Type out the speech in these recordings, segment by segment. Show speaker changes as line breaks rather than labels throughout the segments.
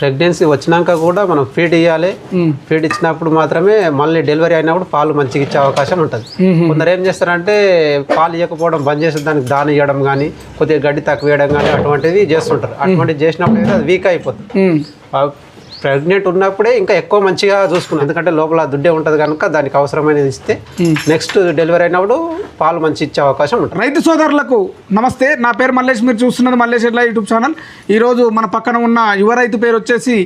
Pregnancy వచ్చినాక కూడా మనం ఫీడ్ ఇవ్వాలి ఫీడ్ ఇచ్చినప్పుడు మాత్రమే మళ్ళీ డెలివరీ అయినప్పుడు పాలు మంచిగా ఇచ్చే అవకాశం ఉంటుంది. కొందరు ఏం చేస్తారంటే పాలు ఇవ్వకపోవడం బంద్ చేసి దానికి దాని ఇవ్వడం కానీ కొద్దిగా గడ్డి తక్కువ వేయడం కానీ అటువంటివి చేస్తుంటారు. అటువంటివి చేసినప్పుడు అది వీక్ అయిపోతుంది. ప్రెగ్నెంట్ ఉన్నప్పుడే ఇంకా ఎక్కువ మంచిగా చూసుకున్నాం. ఎందుకంటే లోపల దుడ్డే ఉంటుంది కనుక దానికి అవసరమైనది ఇస్తే నెక్స్ట్ డెలివరీ అయినప్పుడు పాలు మంచి ఇచ్చే అవకాశం ఉంటుంది.
రైతు సోదరులకు నమస్తే. నా పేరు మల్లేష్. మీరు చూస్తున్నది మల్లేష్ ఎడ్ల యూట్యూబ్ ఛానల్. ఈరోజు మన పక్కన ఉన్న యువ రైతు పేరు వచ్చేసి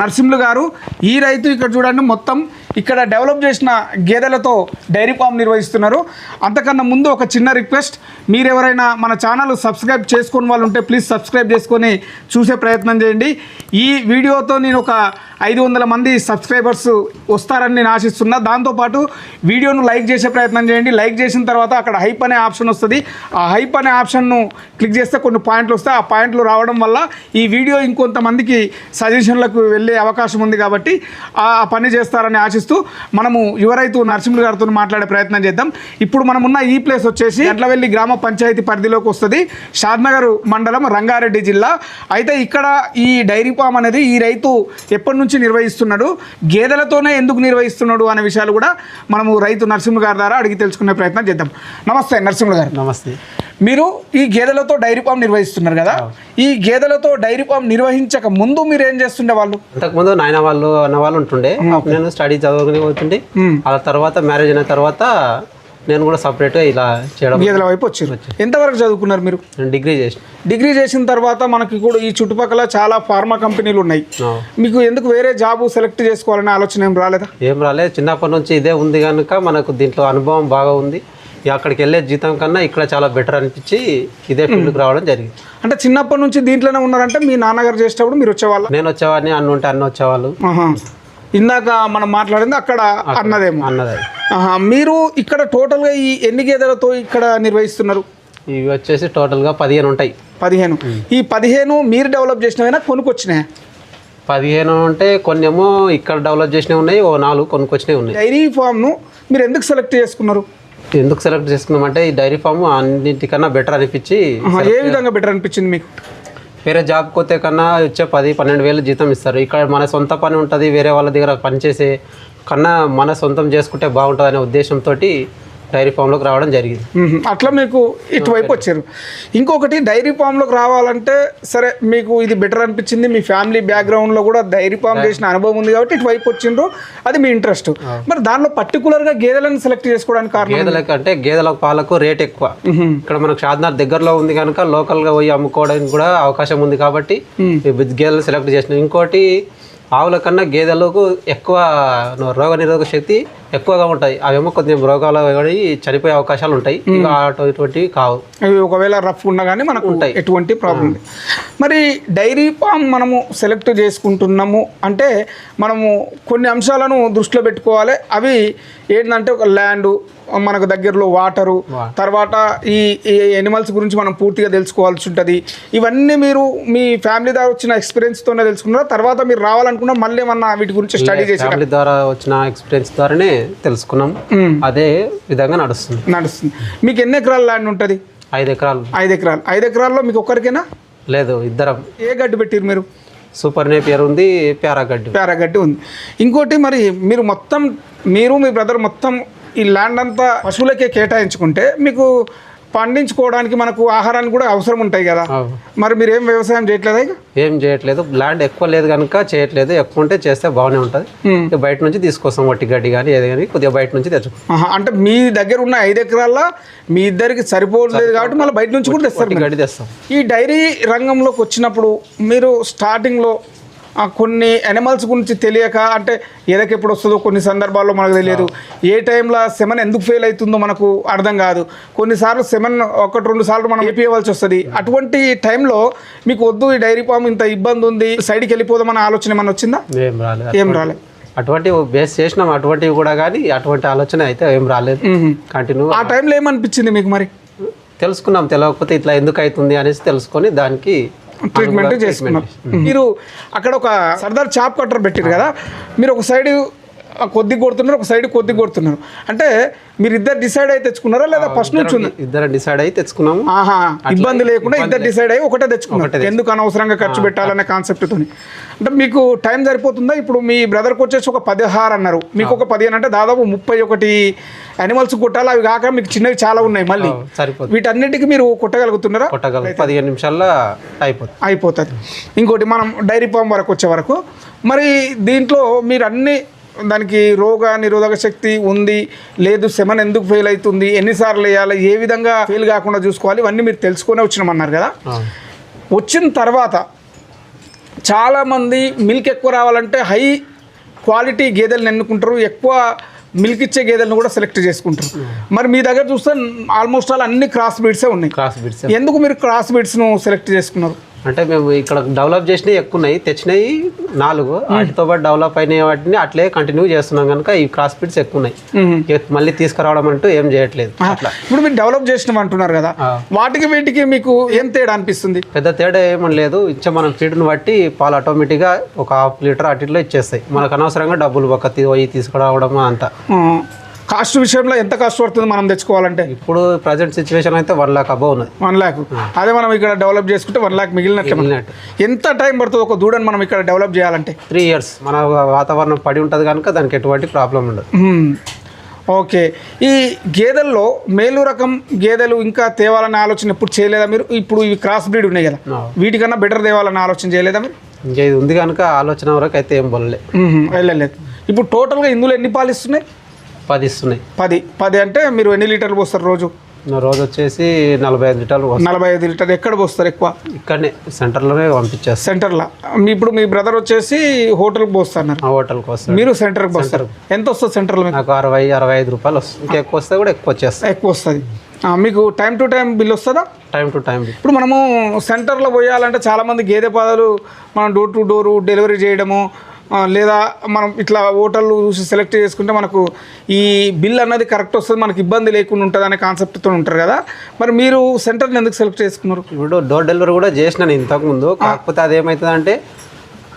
నరసింహులు గారు. ఈ రైతు ఇక్కడ చూడండి మొత్తం ఇక్కడ డెవలప్ చేసిన గేదెలతో డైరీ ఫామ్ నిర్వహిస్తున్నారు. అంతకన్నా ముందు ఒక చిన్న రిక్వెస్ట్ మీరు ఎవరైనా మన ఛానల్ సబ్స్క్రైబ్ చేసుకుని వాళ్ళు ఉంటే ప్లీజ్ సబ్స్క్రైబ్ చేసుకొని చూసే ప్రయత్నం చేయండి. ఈ వీడియోతో నేను ఒక ఐదు వందల మంది సబ్స్క్రైబర్స్ వస్తారని నేను ఆశిస్తున్నా. దాంతోపాటు వీడియోను లైక్ చేసే ప్రయత్నం చేయండి. లైక్ చేసిన తర్వాత అక్కడ హైప్ అనే ఆప్షన్ వస్తుంది. ఆ హైప్ అనే ఆప్షన్ను క్లిక్ చేస్తే కొన్ని పాయింట్లు వస్తాయి. ఆ పాయింట్లు రావడం వల్ల ఈ వీడియో ఇంకొంతమందికి సజెషన్లకు వెళ్ళే అవకాశం ఉంది కాబట్టి ఆ పని చేస్తారని ఆశిస్తూ మనము యువరైతు నరసింహులు గారితో మాట్లాడే ప్రయత్నం చేద్దాం. ఇప్పుడు మనం ఉన్న ఈ ప్లేస్ వచ్చేసి గడ్లవెల్లి గ్రామ పంచాయతీ పరిధిలోకి వస్తుంది. షాద్నగర్ మండలం రంగారెడ్డి జిల్లా. అయితే ఇక్కడ ఈ డైరీ ఫామ్ అనేది ఈ రైతు ఎప్పటి నుంచి నిర్వహిస్తున్నాడు? గేదెలతోనే ఎందుకు నిర్వహిస్తున్నాడు అనే విషయాలు కూడా మనము రైతు నరసింహ గారి ద్వారా అడిగి తెలుసుకునే ప్రయత్నం చేద్దాం. నమస్తే నరసింహ గారు.
నమస్తే.
మీరు ఈ గేదెలతో డైరీ ఫామ్ నిర్వహిస్తున్నారు కదా? ఈ గేదెలతో డైరీ ఫామ్ నిర్వహించక ముందు మీరు ఏం చేస్తుండే వాళ్ళు
అంతకుముందు నాయన వాళ్ళు అన్న వాళ్ళు ఉంటుండే నేను స్టడీ చదువుకుని పోతుండే ఆ తర్వాత మ్యారేజ్ అయిన తర్వాత నేను కూడా సపరేట్గా ఇలా చేయడం
వైపు వచ్చారు. ఎంతవరకు చదువుకున్నారు మీరు?
డిగ్రీ చేసిన.
డిగ్రీ చేసిన తర్వాత మనకి కూడా ఈ చుట్టుపక్కల చాలా ఫార్మా కంపెనీలు ఉన్నాయి. మీకు ఎందుకు వేరే జాబ్ సెలెక్ట్ చేసుకోవాలనే ఆలోచన ఏం రాలేదా?
ఏం రాలేదు. చిన్నప్పటి నుంచి ఇదే ఉంది కనుక మనకు దీంట్లో అనుభవం బాగా ఉంది. అక్కడికి వెళ్ళే జీతం కన్నా ఇక్కడ చాలా బెటర్ అనిపించి ఇదే ఫీల్డ్కి రావడం జరిగింది.
అంటే చిన్నప్పటి నుంచి దీంట్లోనే ఉన్నారంటే మీ నాన్నగారు చేసేటప్పుడు మీరు వచ్చేవాళ్ళ?
నేను వచ్చేవాడిని అన్న ఉంటే అన్న వచ్చేవాళ్ళు.
ఇందాక మనం మాట్లాడింది అక్కడ అన్నదేమో.
అన్నది.
మీరు ఇక్కడ టోటల్గా ఈ ఎన్ని గేదెలతో ఇక్కడ నిర్వహిస్తున్నారు?
ఇవి వచ్చేసి టోటల్గా పదిహేను ఉంటాయి.
పదిహేను. ఈ పదిహేను మీరు డెవలప్ చేసినవైనా కొనుక్కొచ్చినాయి?
పదిహేను అంటే కొన్ని ఏమో ఇక్కడ డెవలప్ చేసినవి ఉన్నాయి ఓ నాలుగు కొనుక్కొచ్చినవి ఉన్నాయి.
డైరీ ఫామ్ను మీరు ఎందుకు సెలెక్ట్ చేసుకున్నారు?
ఎందుకు సెలెక్ట్ చేసుకున్నామంటే ఈ డైరీ ఫామ్ అన్నింటికన్నా బెటర్ అనిపించి.
ఏ విధంగా బెటర్ అనిపించింది మీకు?
వేరే జాబ్ పోతే కన్నా వచ్చే పది పన్నెండు వేలు జీతం ఇస్తారు. ఇక్కడ మన సొంత పని ఉంటుంది వేరే వాళ్ళ దగ్గర పనిచేసే కన్నా మన సొంతం చేసుకుంటే బాగుంటుంది అనే ఉద్దేశంతో డైరీ ఫామ్లోకి రావడం జరిగింది.
అట్లా మీకు ఇటువైపు వచ్చారు. ఇంకొకటి డైరీ ఫామ్లోకి రావాలంటే సరే మీకు ఇది బెటర్ అనిపించింది మీ ఫ్యామిలీ బ్యాక్గ్రౌండ్లో కూడా డైరీ ఫామ్ చేసిన అనుభవం ఉంది కాబట్టి ఇటువైపు వచ్చిండ్రు అది మీ ఇంట్రెస్ట్. మరి దానిలో పర్టికులర్గా గేదెలను సెలెక్ట్ చేసుకోవడానికి కారణం
గేదెలకు అంటే గేదెల పాలకు రేట్ ఎక్కువ. ఇక్కడ మనకు షాద్నార్ దగ్గరలో ఉంది కనుక లోకల్గా పోయి అమ్ముకోవడానికి కూడా అవకాశం ఉంది కాబట్టి గేదెలు సెలెక్ట్ చేసిన. ఇంకోటి ఆవుల కన్నా గేదెలకు ఎక్కువ రోగ నిరోధక శక్తి ఎక్కువగా ఉంటాయి. అవేమో కొద్దిగా రోగాలు పడి చనిపోయే అవకాశాలు ఉంటాయి. ఇంకా అటువంటివి కావు.
అవి ఒకవేళ రఫ్ ఉన్నా కానీ మనకు
ఉంటాయి.
ఎటువంటి ప్రాబ్లం మరి డైరీ ఫామ్ మనము సెలెక్ట్ చేసుకుంటున్నాము అంటే మనము కొన్ని అంశాలను దృష్టిలో పెట్టుకోవాలి. అవి ఏంటంటే ఒక ల్యాండ్ మనకు దగ్గరలో వాటరు తర్వాత ఈ ఈ ఎనిమల్స్ గురించి మనం పూర్తిగా తెలుసుకోవాల్సి ఉంటుంది. ఇవన్నీ మీరు మీ ఫ్యామిలీ ద్వారా వచ్చిన ఎక్స్పీరియన్స్తోనే తెలుసుకున్నారా? తర్వాత మీరు రావాలనుకున్నా మళ్ళీ ఏమన్నా వీటి గురించి స్టడీ చేసి
ఫ్యామిలీ ద్వారా వచ్చిన ఎక్స్పీరియన్స్ ద్వారానే తెలుసుకున్నాం. అదే విధంగా నడుస్తుంది.
నడుస్తుంది. మీకు ఎన్ని ఎకరాల ల్యాండ్ ఉంటుంది?
ఐదు ఎకరాలు.
ఐదు ఎకరాలు. ఐదు ఎకరాల్లో మీకు ఒక్కరికైనా?
లేదు ఇద్దరం.
ఏ గడ్డి పెట్టారు మీరు?
సూపర్ నేపియర్ ఉంది ప్యారాగడ్డి
పారాగడ్డి ఉంది. ఇంకోటి మరి మీరు మొత్తం మీరు మీ బ్రదర్ మొత్తం ఈ ల్యాండ్ అంతా పశువులకే కేటాయించుకుంటే మీకు పండించుకోవడానికి మనకు ఆహారానికి కూడా అవసరం ఉంటాయి కదా. మరి మీరు ఏం వ్యవసాయం చేయట్లేదా
ఏం చేయట్లేదు. ల్యాండ్ ఎక్కువ లేదు కనుక చేయట్లేదు. ఎక్కువ ఉంటే చేస్తే బాగానే ఉంటుంది. బయట నుంచి తీసుకొస్తాం వట్టి గడ్డి కానీ ఏది కానీ కొద్దిగా బయట నుంచి
ఆహా, అంటే మీ దగ్గర ఉన్న ఐదు ఎకరాల్లో మీ ఇద్దరికి సరిపోలేదు కాబట్టి మళ్ళీ బయట నుంచి కూడా తెస్తారు
గడ్డి తెస్తాం.
ఈ డైరీ రంగంలోకి వచ్చినప్పుడు మీరు స్టార్టింగ్లో కొన్ని ఎనిమల్స్ గురించి తెలియక అంటే ఏదకి ఎప్పుడు వస్తుందో కొన్ని సందర్భాల్లో మనకు తెలియదు. ఏ టైంలో సెమన్ ఎందుకు ఫెయిల్ అవుతుందో మనకు అర్థం కాదు. కొన్నిసార్లు సెమన్ ఒకటి రెండు సార్లు మనం వేపియవలసి వస్తుంది. అటువంటి టైంలో మీకు వద్దు ఈ డైరీ ఫామ్ ఇంత ఇబ్బంది ఉంది సైడ్కి వెళ్ళిపోదామన్న ఆలోచన ఏమన్నా వచ్చిందా?
ఏం రాలేదు
ఏం
అటువంటివి బేస్ చేసినాం అటువంటివి కూడా కానీ అటువంటి ఆలోచన అయితే ఏం రాలేదు. కంటిన్యూ
ఆ టైంలో ఏమనిపించింది మీకు మరి?
తెలుసుకున్నాం తెలియకపోతే ఇట్లా ఎందుకు అవుతుంది అనేసి తెలుసుకొని దానికి
ట్రీట్మెంట్ చేసుకున్నారు. మీరు అక్కడ ఒక సర్దార్ చాప్ కట్టర్ పెట్టారు కదా మీరు ఒక సైడ్ కొద్ది కొడుతున్నారు ఒక సైడ్ కొద్ది కొడుతున్నారు. అంటే మీరు ఇద్దరు డిసైడ్ అయి తెచ్చుకున్నారా లేదా ఫస్ట్ నుంచి ఉంది?
ఇద్దరం డిసైడ్ అయ్యి తెచ్చుకున్నాము.
ఆహా ఇబ్బంది లేకుండా ఇద్దరు డిసైడ్ అయ్యి ఒకటే తెచ్చుకున్నారు. ఎందుకు అనవసరంగా ఖర్చు పెట్టాలనే కాన్సెప్ట్తో అంటే మీకు టైం సరిపోతుందా? ఇప్పుడు మీ బ్రదర్కి వచ్చేసి ఒక పదహారు అన్నారు. మీకు ఒక పదిహేను అంటే దాదాపు ముప్పై ఒకటి అనిమల్స్ కొట్టాలి? అవి కాక మీకు చిన్నవి చాలా ఉన్నాయి మళ్ళీ.
సరిపోతుంది.
వీటన్నిటికీ మీరు కొట్టగలుగుతున్నారా?
కొట్టగలం పదిహేను నిమిషాల్లో అయిపోతుంది.
అయిపోతుంది. ఇంకోటి మనం డైరీ ఫామ్ వరకు వచ్చే వరకు. మరి దీంట్లో మీరు అన్ని దానికి రోగ నిరోధక శక్తి ఉంది లేదు సెమన్ ఎందుకు ఫెయిల్ అవుతుంది ఎన్నిసార్లు వేయాలి ఏ విధంగా ఫెయిల్ కాకుండా చూసుకోవాలి ఇవన్నీ మీరు తెలుసుకునే వచ్చినామన్నారు కదా. వచ్చిన తర్వాత చాలామంది మిల్క్ ఎక్కువ రావాలంటే హై క్వాలిటీ గేదెలను ఎన్నుకుంటారు ఎక్కువ మిల్క్ ఇచ్చే గేదెలను కూడా సెలెక్ట్ చేసుకుంటారు. మరి మీ దగ్గర చూస్తే ఆల్మోస్ట్ ఆల్ అన్ని క్రాస్ బీడ్సే ఉన్నాయి.
క్రాస్ బిడ్స్
ఎందుకు మీరు క్రాస్ బీడ్స్ను సెలెక్ట్ చేసుకున్నారు?
అంటే మేము ఇక్కడ డెవలప్ చేసినవి ఎక్కువ ఉన్నాయి తెచ్చినవి నాలుగు. వాటితో పాటు డెవలప్ అయిన వాటిని అట్లే కంటిన్యూ చేస్తున్నాం కనుక ఈ క్రాస్ బిడ్స్ ఎక్కువ ఉన్నాయి మళ్ళీ తీసుకురావడం అంటూ ఏం చేయట్లేదు. అట్లా.
ఇప్పుడు మీరు డెవలప్ చేసినాం అంటున్నారు కదా. వాటికి వీటికి మీకు ఏం తేడా అనిపిస్తుంది?
పెద్ద తేడా ఏమని లేదు. ఇచ్చే మనం ఫీడ్ని బట్టి పాలు ఆటోమేటిక్గా ఒక హాఫ్ లీటర్ అటిలో ఇచ్చేస్తాయి. మనకు అనవసరంగా డబ్బులు ఒక పోయి తీసుకురావడం అంతా.
కాస్ట్ విషయంలో ఎంత కాస్ట్ పడుతుంది మనం తెచ్చుకోవాలంటే?
ఇప్పుడు ప్రజెంట్ సిచ్యువేషన్ అయితే వన్ లాక్ అబౌవ్ ఉన్నది.
వన్ ల్యాక్ అదే మనం ఇక్కడ డెవలప్ చేసుకుంటే వన్ ల్యాక్ మిగిలినట్లే. ఎంత టైం పడుతుంది ఒక దూడని మనం ఇక్కడ డెవలప్ చేయాలంటే?
త్రీ ఇయర్స్ మన వాతావరణం పడి ఉంటుంది కనుక దానికి ఎటువంటి ప్రాబ్లం ఉండదు.
ఓకే. ఈ గేదెల్లో మేలు రకం గేదెలు ఇంకా తేవాలనే ఆలోచన ఎప్పుడు చేయలేదా మీరు? ఇప్పుడు ఇవి క్రాస్ బ్రీడ్ ఉన్నాయి కదా. వీటికన్నా బెటర్ తేవాలనే ఆలోచన చేయలేదా మీరు?
ఇంకా ఇది ఉంది కనుక ఆలోచన వరకు అయితే ఏం.
వెళ్ళలేదు. ఇప్పుడు టోటల్గా ఇందులో ఎన్ని పాలు ఇస్తున్నాయి?
పది ఇస్తున్నాయి
పది. పది అంటే మీరు ఎన్ని లీటర్లు పోస్తారు రోజు?
రోజు వచ్చేసి నలభై ఐదు లీటర్లు.
నలభై ఐదు లీటర్ ఎక్కడ పోస్తారు ఎక్కువ?
ఇక్కడనే సెంటర్లోనే పంపించేస్తాం
సెంటర్లో? మీ ఇప్పుడు మీ బ్రదర్ వచ్చేసి హోటల్కి పోస్తున్నారు.
ఆ హోటల్కి వస్తాడు.
మీరు సెంటర్కి పోస్తారు. ఎంత వస్తుంది సెంటర్లో
నాకు అరవై అరవై ఐదు రూపాయలు వస్తుంది. ఇంకా ఎక్కువ వస్తే కూడా ఎక్కువ వచ్చేస్తాయి.
ఎక్కువ వస్తుంది. మీకు టైం టు టైం బిల్ వస్తుందా?
టైం టు టైం
ఇప్పుడు మనము సెంటర్లో పోయాలంటే చాలామంది గేదె పాదాలు మనం డోర్ టు డోరు డెలివరీ చేయడము లేదా మనం ఇట్లా ఓటర్లు చూసి సెలెక్ట్ చేసుకుంటే మనకు ఈ బిల్ అన్నది కరెక్ట్ వస్తుంది మనకి ఇబ్బంది లేకుండా ఉంటుంది అనే కాన్సెప్ట్తో ఉంటారు కదా. మరి మీరు సెంటర్ని ఎందుకు సెలెక్ట్ చేసుకున్నారు?
ఇప్పుడు డోర్ డెలివరీ కూడా చేసినాను ఇంతకుముందు. కాకపోతే అదేమవుతుందంటే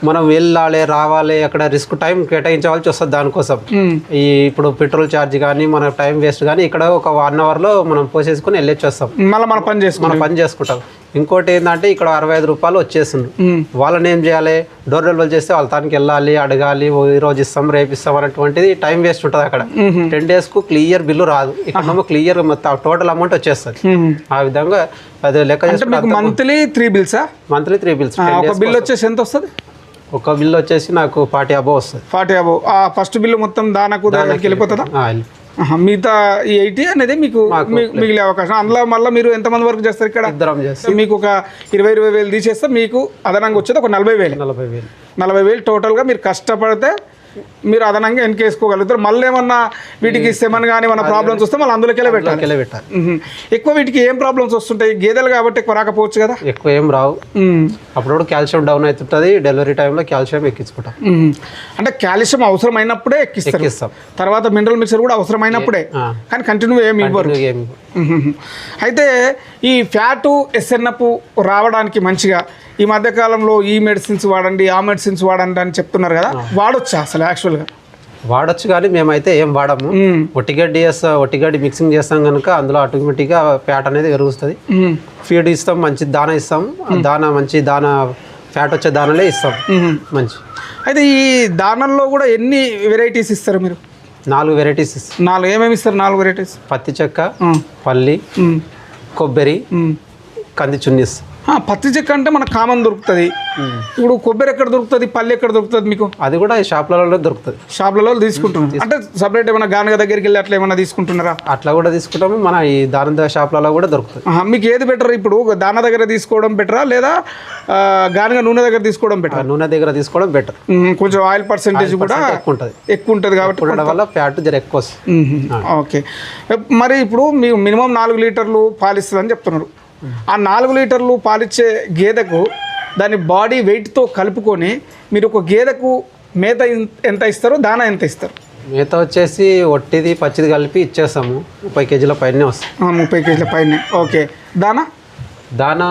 మనం వెళ్ళాలి రావాలి అక్కడ రిస్క్ టైం కేటాయించవలసి వస్తుంది దానికోసం. ఈ ఇప్పుడు పెట్రోల్ ఛార్జ్ కానీ మన టైం వేస్ట్ కానీ ఇక్కడ ఒక వన్ అవర్లో మనం పోసేసుకుని వెళ్ళొచ్చి వస్తాం.
మళ్ళీ మన పని చేసుకున్నాం
మనం పని చేసుకుంటాం. ఇంకోటి ఏంటంటే ఇక్కడ అరవై ఐదు రూపాయలు వచ్చేసిండు
మ్మ్.
వాళ్ళని ఏం చేయాలి? డోర్ డెలివరీ చేస్తే వాళ్ళ తానికి వెళ్ళాలి అడగాలి ఈ రోజు ఇస్తాం రేపు ఇస్తాం అనేటువంటిది టైం వేస్ట్ ఉంటుంది అక్కడ. టెన్ డేస్కు క్లియర్ బిల్లు రాదు. ఇక్కడ క్లియర్ మొత్తం టోటల్ అమౌంట్ వచ్చేస్తుంది. ఆ విధంగా అది లెక్క
monthly three బిల్సా?
Monthly three bills.
Bill వచ్చేసి ఎంత వస్తుంది?
ఒక బిల్ వచ్చేసి నాకు ఫార్టీ అబో వస్తుంది.
ఫార్టీ అబో ఆ ఫస్ట్ బిల్లు మొత్తం దానకు దానికి వెళ్ళిపోతుందా? మిగతా ఈ ఎయిటీ అనేది మీకు మిగిలే అవకాశం. అందులో మళ్ళీ మీరు ఎంతమంది వరకు చేస్తారు ఇక్కడ?
ఇద్దరం చేస్తాం.
మీకు ఒక ఇరవై ఇరవై వేలు తీసేస్తే మీకు అదనంగా వచ్చేది ఒక నలభై వేలు.
నలభై వేలు.
నలభై వేలు టోటల్గా మీరు కష్టపడితే మీరు అదనంగా వెనకేసుకోగలుగుతారు మళ్ళీ ఏమన్నా వీటికి సెమన్ కానీ ఏమన్నా ప్రాబ్లమ్స్ వస్తే మళ్ళీ అందులోకెళ్ళి పెట్టాలి.
పెట్టాలి.
ఎక్కువ వీటికి ఏం ప్రాబ్లమ్స్ వస్తుంటాయి? గేదెలు కాబట్టి ఎక్కువ రాకపోవచ్చు కదా?
ఎక్కువ ఏం రావు. అప్పుడప్పుడు కాల్షియం డౌన్ అవుతుంటుంది. డెలివరీ టైంలో కాల్షియం ఎక్కించుకుంటాం.
అంటే కాల్షియం అవసరమైనప్పుడే
ఎక్కిస్తాం.
తర్వాత మినరల్ మిక్సర్ కూడా అవసరమైనప్పుడే. కానీ కంటిన్యూ ఏమి ఇవ్వరు. అయితే ఈ ఫ్యాటు ఎస్ఎన్ఎఫ్ రావడానికి మంచిగా ఈ మధ్య కాలంలో ఈ మెడిసిన్స్ వాడండి ఆ మెడిసిన్స్ వాడండి అని చెప్తున్నారు కదా. వాడొచ్చా అసలు యాక్చువల్గా
వాడచ్చు కానీ మేమైతే ఏం వాడము. ఒట్టిగడ్డి చేస్తా ఒట్టిగడ్డి మిక్సింగ్ చేస్తాం కనుక అందులో ఆటోమేటిక్గా ఫ్యాట్ అనేది పెరుగుతుంది. ఫీడ్ ఇస్తాం మంచి దానా ఇస్తాం. దానా మంచి దానా ఫ్యాట్ వచ్చే దానాలే ఇస్తాం. మంచి.
అయితే ఈ దానంలో కూడా ఎన్ని వెరైటీస్ ఇస్తారు మీరు?
నాలుగు వెరైటీస్ ఇస్తాం.
నాలుగు. ఏమేమి ఇస్తారు నాలుగు వెరైటీస్
పత్తి చెక్క పల్లి కొబ్బరి కంది చున్ని ఇస్తాం
పత్తి చెక్క అంటే మనకు కామన్ దొరుకుతుంది. ఇప్పుడు కొబ్బరి ఎక్కడ దొరుకుతుంది? పల్లి ఎక్కడ దొరుకుతుంది మీకు?
అది కూడా ఈ షాప్లలో దొరుకుతుంది.
షాప్లలో తీసుకుంటున్నారు. అంటే సపరేట్ ఏమైనా గానగ దగ్గరికి వెళ్ళి అట్లా ఏమైనా తీసుకుంటున్నారా?
అట్లా కూడా తీసుకుంటాము. మన ఈ దాని షాప్లలో కూడా దొరుకుతుంది.
మీకు ఏది బెటర్ ఇప్పుడు? దాన దగ్గర తీసుకోవడం బెటరా లేదా గానుగ నూనె దగ్గర తీసుకోవడం బెటర్
నూనె దగ్గర తీసుకోవడం బెటర్
కొంచెం ఆయిల్ పర్సెంటేజ్ కూడా
ఎక్కువ ఉంటుంది
ఎక్కువ ఉంటుంది కాబట్టి
వల్ల ఫ్యాట్ జర ఎక్కువ వస్తుంది.
ఓకే. మరి ఇప్పుడు మీ మినిమం నాలుగు లీటర్లు పాలిస్తుందని చెప్తున్నారు. ఆ నాలుగు లీటర్లు పాలిచ్చే గేదెకు దాని బాడీ వెయిట్తో కలుపుకొని మీరు ఒక గేదెకు మేత ఎంత ఇస్తారు దానా ఎంత ఇస్తారు?
మిగతా వచ్చేసి ఒట్టిది పచ్చిది కలిపి ఇచ్చేస్తాము. ముప్పై కేజీల పైనే వస్తుంది.
ఆ, ముప్పై కేజీల పైన. ఓకే. దానా
దానా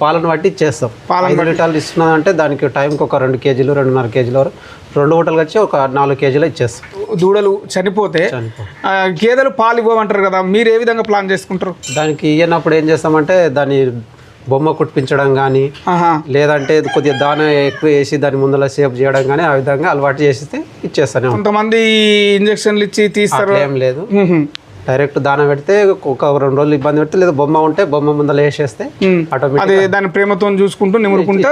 పాలను బట్టి చేస్తాం.
పాలను
లీటర్లు ఇస్తున్నది అంటే దానికి టైంకి ఒక రెండు కేజీలు రెండున్నర కేజీలు వరకు రెండు పూటలు వచ్చి ఒక నాలుగు కేజీలు ఇచ్చేస్తాం
దూడలు చనిపోతే గేదెలు పాలు ఇవ్వమంటారు కదా మీరు ఏ విధంగా ప్లాన్ చేసుకుంటారు?
దానికి ఇయ్యనప్పుడు ఏం చేస్తామంటే దాన్ని బొమ్మ కుట్టించడం కానీ లేదంటే కొద్దిగా దాన ఎక్కువ వేసి దాని ముందర సేఫ్ చేయడం కానీ ఆ విధంగా అలవాటు చేస్తే ఇచ్చేస్తానే
కొంతమంది ఇంజక్షన్లు ఇచ్చి తీస్తారు.
ఏం లేదు. డైరెక్ట్ దాన పెడితే ఒక రెండు రోజులు ఇబ్బంది పెడితే లేదా బొమ్మ ఉంటే బొమ్మ ముందర వేసేస్తే
అదే దాని ప్రేమతో చూసుకుంటూ నిమురుకుంటా.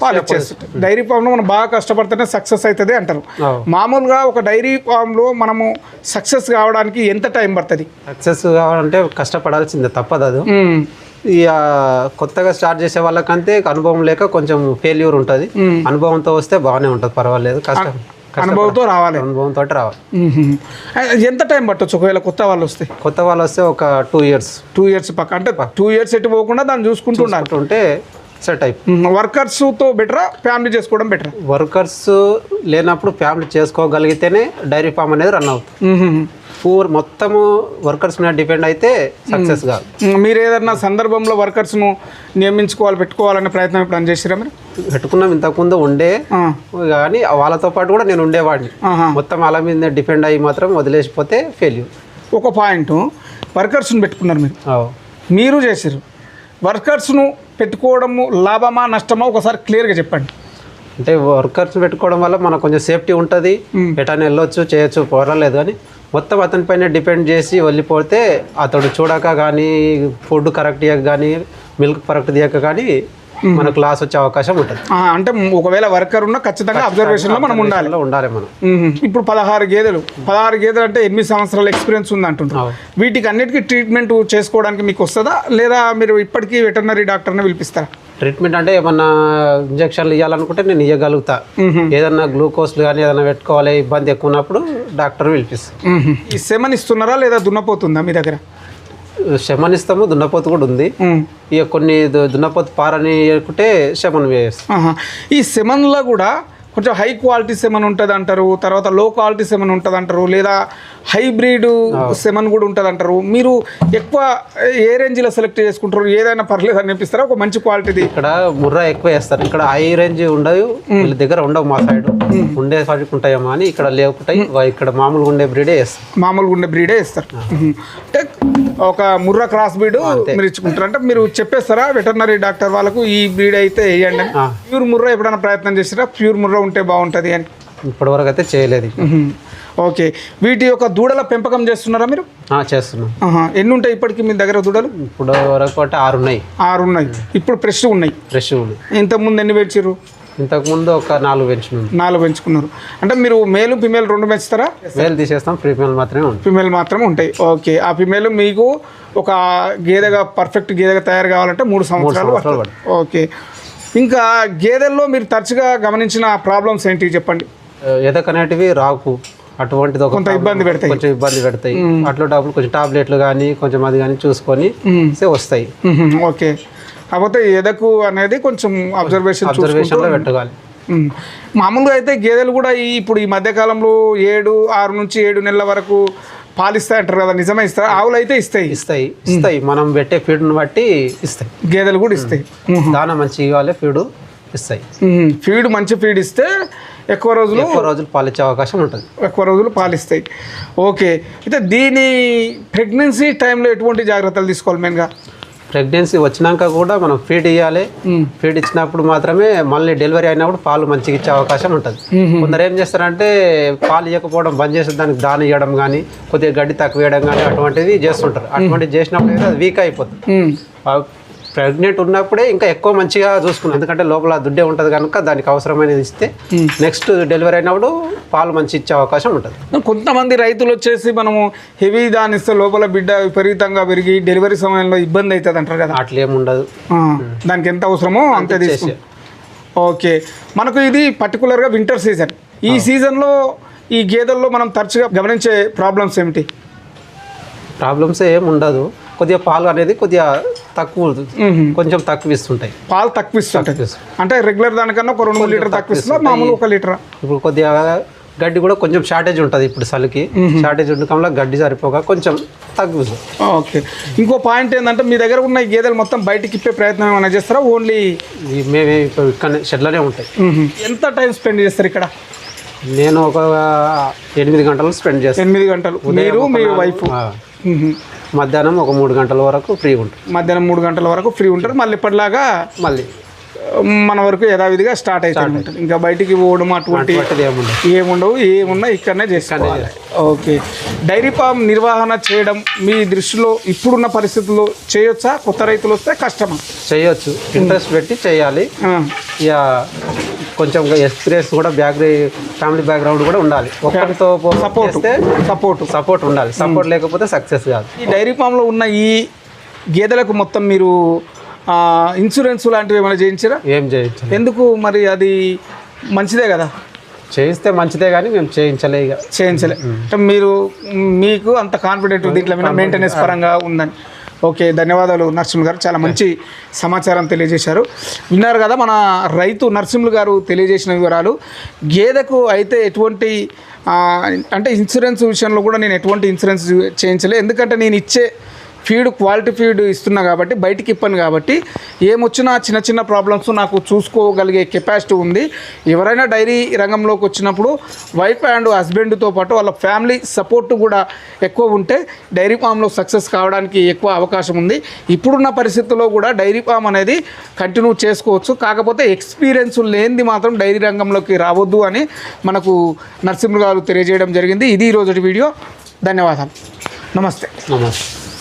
పాలు ఇచ్చేస్తుంటాయి డైరీ ఫామ్లో మనం బాగా కష్టపడితేనే సక్సెస్ అవుతుంది అంటారు. మామూలుగా ఒక డైరీ ఫామ్లో మనము సక్సెస్ కావడానికి ఎంత టైం పడుతుంది?
సక్సెస్ కావాలంటే కష్టపడాల్సిందే తప్పదు అది ఆ, కొత్తగా స్టార్ట్ చేసే వాళ్ళకంటే అనుభవం లేక కొంచెం ఫెయిల్యూర్ ఉంటుంది. అనుభవంతో వస్తే బాగానే ఉంటుంది పర్వాలేదు కష్టం.
అనుభవంతో రావాలి.
అనుభవంతో రావాలి.
ఎంత టైం పట్టొచ్చు ఒకవేళ కొత్త వాళ్ళు వస్తే?
కొత్త వాళ్ళు వస్తే ఒక టూ ఇయర్స్
టూ ఇయర్స్ పక్క. అంటే టూ ఇయర్స్ ఎటు పోకుండా దాన్ని చూసుకుంటూ ఉండాలి.
ఉంటే సెట్ అయిపోయి
వర్కర్స్తో బెటరా ఫ్యామిలీ చేసుకోవడం బెటరా?
వర్కర్స్ లేనప్పుడు ఫ్యామిలీ చేసుకోగలిగితేనే డైరీ ఫామ్ అనేది రన్ అవుతుంది. పూర్ మొత్తము వర్కర్స్ మీద డిపెండ్ అయితే సక్సెస్ కాదు
మీరు ఏదైనా సందర్భంలో వర్కర్స్ను నియమించుకోవాలి పెట్టుకోవాలనే ప్రయత్నం ఇప్పుడు చేసిరా మీరు?
పెట్టుకున్నాం ఇంతకుముందు ఉండే. కానీ వాళ్ళతో పాటు కూడా నేను ఉండేవాడిని. మొత్తం అలా మీద డిపెండ్ అయ్యి మాత్రం వదిలేసిపోతే ఫెయిల్యూర్
ఒక పాయింట్ వర్కర్స్ను పెట్టుకున్నారు మీరు. మీరు చేసారు వర్కర్స్ను పెట్టుకోవడము లాభమా నష్టమా ఒకసారి క్లియర్గా చెప్పండి.
అంటే వర్కర్స్ పెట్టుకోవడం వల్ల మనకు కొంచెం సేఫ్టీ ఉంటుంది.
మ్.
ఎటైనా వెళ్ళొచ్చు చేయొచ్చు పర్వాలేదు కానీ మొత్తం అతని పైన డిపెండ్ చేసి వెళ్ళిపోతే అతడు చూడక కానీ ఫుడ్ కరెక్ట్ ఇవ్వక కానీ మిల్క్ కరెక్ట్ తీయక కానీ మనకు లాస్ వచ్చే అవకాశం ఉంటుంది.
అంటే ఒకవేళ వర్కర్ ఉన్నా ఖచ్చితంగా అబ్జర్వేషన్లో మనం ఉండాలి.
లో ఉండాలి మనం.
ఇప్పుడు పదహారు గేదెలు. పదహారు గేదెలు అంటే ఎనిమిది సంవత్సరాల ఎక్స్పీరియన్స్ ఉంది
అవును.
వీటికి అన్నిటికీ ట్రీట్మెంట్ చేసుకోవడానికి మీకు వస్తుందా? లేదా మీరు ఇప్పటికీ వెటర్నరీ డాక్టర్ని పిలిపిస్తారా?
ట్రీట్మెంట్ అంటే ఏమన్నా ఇంజక్షన్లు ఇవ్వాలనుకుంటే నేను ఇవ్వగలుగుతా. ఏదన్నా గ్లూకోజ్లు కానీ ఏదైనా పెట్టుకోవాలి ఇబ్బంది ఎక్కువ ఉన్నప్పుడు డాక్టర్ పిలిపిస్తాను
సెమన్ ఇస్తున్నారా లేదా దున్నపోతుందా మీ దగ్గర?
శమనిస్తాము దున్నపోతు కూడా ఉంది. ఇక కొన్ని దున్నపోతు పారని వేయకుంటే శమన్ వేస్తాం.
ఈ సెమన్లో కూడా కొంచెం హై క్వాలిటీ సెమన్ ఉంటుంది అంటారు తర్వాత లో క్వాలిటీ సెమన్ ఉంటుంది అంటారు లేదా హైబ్రిడ్ సెమన్ కూడా ఉంటుంది అంటారు మీరు ఎక్కువ ఏ రేంజ్లో సెలెక్ట్ చేసుకుంటారు? ఏదైనా పర్లేదు అని అనిపిస్తారా ఒక మంచి క్వాలిటీది
ఇక్కడ ముర్రా ఎక్కువ వేస్తారు. ఇక్కడ హై రేంజ్ ఉండవు వీళ్ళ దగ్గర ఉండవు మా సైడ్ ఉండే వాటికి ఉంటాయేమో అని ఇక్కడ లేకుంటాయి ఇక్కడ మామూలుగా ఉండే బ్రీడే వేస్తాం
మామూలుగా ఉండే బ్రీడే ఇస్తారు మ్మ్. అంటే ఒక ముర్రా క్రాస్ బ్రీడ్ మీరు ఇచ్చుకుంటారు. అంటే మీరు చెప్పేస్తారా? వెటర్నరీ డాక్టర్ వాళ్ళకు ఈ బ్రీడ్ అయితే వేయండి. ప్యూర్ ముర్రా ఎప్పుడైనా ప్రయత్నం చేస్తారా ప్యూర్ ముర్రా ఉంటే బాగుంటుంది అని.
ఇప్పటివరకు అయితే చేయలేదు.
ఓకే. వీటి యొక్క దూడల పెంపకం చేస్తున్నారా మీరు?
చేస్తున్నాం.
ఎన్ని ఉంటాయి ఇప్పటికి మీ దగ్గర దూడలు?
ఇప్పుడు వరకు అంటే ఆరు ఉన్నాయి
ఆరు ఉన్నాయి ఇప్పుడు ఫ్రెష్ ఉన్నాయి.
ఫ్రెష్ ఉన్నాయి.
ఇంతకుముందు ఎన్ని పెంచారు
ఇంతకుముందు ఒక నాలుగు పెంచినాం.
నాలుగు పెంచుకున్నారు. అంటే మీరు మేలు ఫిమేల్ రెండు పెంచుతారా?
వేలు తీసేస్తాం ప్రీమియం మాత్రమే
ఫిమేల్ మాత్రం ఉంటాయి. ఓకే. ఆ ఫిమేల్ మీకు ఒక గేదెగా పర్ఫెక్ట్ గేదెగా తయారు కావాలంటే మూడు సంవత్సరాలు. ఓకే. ఇంకా గేదెల్లో మీరు తరచుగా గమనించిన ప్రాబ్లమ్స్ ఏంటి చెప్పండి?
ఎదకనేటివి రాకు. అటువంటిది
కొంత ఇబ్బంది పెడతాయి.
కొంచెం ఇబ్బంది పెడతాయి. అట్లాంటప్పుడు కొంచెం టాబ్లెట్లు కానీ కొంచెం అది కానీ చూసుకొని వస్తాయి.
ఓకే. కాకపోతే ఎదకు అనేది కొంచెం అబ్జర్వేషన్
అబ్జర్వేషన్లో పెట్టగాలి.
మ్మ్. మామూలుగా అయితే గేదెలు కూడా ఈ ఇప్పుడు ఈ మధ్యకాలంలో ఏడు ఆరు నుంచి ఏడు నెలల వరకు పాలిస్తాయి అంటారు కదా నిజమే ఇస్తారా? ఆవులు అయితే ఇస్తాయి.
ఇస్తాయి ఇస్తాయి. మనం పెట్టే ఫీడ్ని బట్టి ఇస్తాయి.
గేదెలు కూడా ఇస్తాయి.
దానా మంచిగా ఇవ్వాలి ఫీడ్ ఇస్తాయి.
ఫీడ్ మంచి ఫీడ్ ఇస్తే ఎక్కువ రోజులు
ఎక్కువ రోజులు పాలిచ్చే అవకాశం ఉంటుంది.
ఎక్కువ రోజులు పాలిస్తాయి. ఓకే. అయితే దీని ప్రెగ్నెన్సీ టైంలో ఎటువంటి జాగ్రత్తలు తీసుకోవాలి మెయిన్గా?
ప్రెగ్నెన్సీ వచ్చినాక కూడా మనం ఫీడ్ ఇవ్వాలి ఫీడ్ ఇచ్చినప్పుడు మాత్రమే మళ్ళీ డెలివరీ అయినప్పుడు పాలు మంచిగా ఇచ్చే అవకాశం ఉంటుంది. కొందరు ఏం చేస్తారంటే పాలు ఇవ్వకపోవడం బంద్ చేసి దానికి దాన ఇవ్వడం కానీ కొద్దిగా గడ్డి తక్కువ వేయడం కానీ అటువంటివి చేస్తుంటారు. అటువంటివి చేసినప్పుడు అది వీక్ అయిపోతుంది. ప్రెగ్నెంట్ ఉన్నప్పుడే ఇంకా ఎక్కువ మంచిగా చూసుకున్నాం. ఎందుకంటే లోపల దుడ్డే ఉంటుంది కనుక దానికి అవసరమైనది ఇస్తే నెక్స్ట్ డెలివరీ అయినప్పుడు పాలు మంచి ఇచ్చే అవకాశం ఉంటుంది.
కొంతమంది రైతులు వచ్చేసి మనము హెవీ దాని ఇస్తే లోపల బిడ్డ విపరీతంగా పెరిగి డెలివరీ సమయంలో ఇబ్బంది అవుతుంది అంటారు కదా.
అట్లా ఏమి ఉండదు
దానికి ఎంత అవసరమో అంతే తీసుకుంటాం
చేసే.
ఓకే. మనకు ఇది పర్టికులర్గా వింటర్ సీజన్ ఈ సీజన్లో ఈ గేదెల్లో మనం తరచుగా గమనించే ప్రాబ్లమ్స్ ఏమిటి?
ప్రాబ్లమ్స్ ఏం ఉండదు. కొద్దిగా పాలు అనేది కొద్దిగా తక్కువ. కొంచెం తక్కువ ఇస్తుంటాయి
పాలు తక్కువ
ఇస్తుంది.
అంటే రెగ్యులర్ దానికన్నా ఒక రెండు మూడు లీటర్ తక్కువ ఇస్తుందా మామూలు ఒక లీటర్?
ఇప్పుడు కొద్దిగా గడ్డి కూడా కొంచెం షార్టేజ్ ఉంటుంది ఇప్పుడు చలికి. షార్టేజ్ ఉండటంలో గడ్డి సరిపోక కొంచెం తగ్గుతుంది
ఓకే. ఇంకో పాయింట్ ఏంటంటే మీ దగ్గర ఉన్న ఈ గేదెలు మొత్తం బయటికి ఇప్పే ప్రయత్నం ఏమైనా చేస్తారా? ఓన్లీ
మేమే ఇక్కడ షెడ్లోనే ఉంటాయి.
ఎంత టైం స్పెండ్ చేస్తారు ఇక్కడ?
నేను ఒక ఎనిమిది గంటలు స్పెండ్ చేస్తాను
ఎనిమిది గంటలు. మీరు మీ వైఫ్
మధ్యాహ్నం ఒక మూడు గంటల వరకు ఫ్రీ ఉంటుంది.
మధ్యాహ్నం మూడు గంటల వరకు ఫ్రీ ఉంటారు మళ్ళీ ఇప్పటిలాగా
మళ్ళీ
మన వరకు యథావిధిగా స్టార్ట్ అవుతుంది ఉంటుంది. ఇంకా బయటికి పోవడం అటువంటి ఏముండవు. ఏమున్నా ఇక్కడనే చేసుకోవాలి. ఓకే. డైరీ ఫామ్ నిర్వహణ చేయడం మీ దృష్టిలో ఇప్పుడున్న పరిస్థితుల్లో చేయొచ్చా? కొత్త రైతులు వస్తే కష్టమా?
చేయొచ్చు. ఇంట్రెస్ట్ పెట్టి చేయాలి. ఇక కొంచెం ఎక్స్పీరియన్స్ కూడా బ్యాక్ ఫ్యామిలీ బ్యాక్గ్రౌండ్ కూడా ఉండాలి.
Support.
చేస్తే సపోర్ట్ సపోర్ట్ ఉండాలి. సపోర్ట్ లేకపోతే సక్సెస్ కాదు.
ఈ డైరీ ఫామ్లో ఉన్న ఈ గేదెలకు మొత్తం మీరు ఇన్సూరెన్స్ లాంటివి ఏమైనా చేయించారా?
ఏం చేయొచ్చు
ఎందుకు మరి అది మంచిదే కదా?
చేయిస్తే మంచిదే కానీ మేము చేయించలే ఇక.
చేయించలే. అంటే మీరు మీకు అంత కాన్ఫిడెంట్ దీంట్లో మెయింటెనెన్స్ పరంగా ఉందని. ఓకే ధన్యవాదాలు నరసింహ గారు. చాలా మంచి సమాచారం తెలియజేశారు. విన్నారు కదా మన రైతు నర్సింహులు గారు తెలియజేసిన వివరాలు. గేదెకు అయితే ఎటువంటి అంటే ఇన్సూరెన్స్ విషయంలో కూడా నేను ఎటువంటి ఇన్సూరెన్స్ చేయించలే. ఎందుకంటే నేను ఇచ్చే ఫీడ్ క్వాలిటీ ఫీడ్ ఇస్తున్నా కాబట్టి బయటికి ఇప్పను కాబట్టి ఏమొచ్చినా చిన్న చిన్న ప్రాబ్లమ్స్ నాకు చూసుకోగలిగే కెపాసిటీ ఉంది. ఎవరైనా డైరీ రంగంలోకి వచ్చినప్పుడు వైఫ్ అండ్ హస్బెండ్తో పాటు వాళ్ళ ఫ్యామిలీ సపోర్ట్ కూడా ఎక్కువ ఉంటే డైరీ ఫామ్లో సక్సెస్ కావడానికి ఎక్కువ అవకాశం ఉంది. ఇప్పుడున్న పరిస్థితుల్లో కూడా డైరీ ఫామ్ అనేది కంటిన్యూ చేసుకోవచ్చు. కాకపోతే ఎక్స్పీరియన్స్ లేనిది మాత్రం డైరీ రంగంలోకి రావద్దు అని మనకు నరసింహ గారు తెలియజేయడం జరిగింది. ఇది ఈరోజు వీడియో. ధన్యవాదాలు. నమస్తే.
నమస్తే.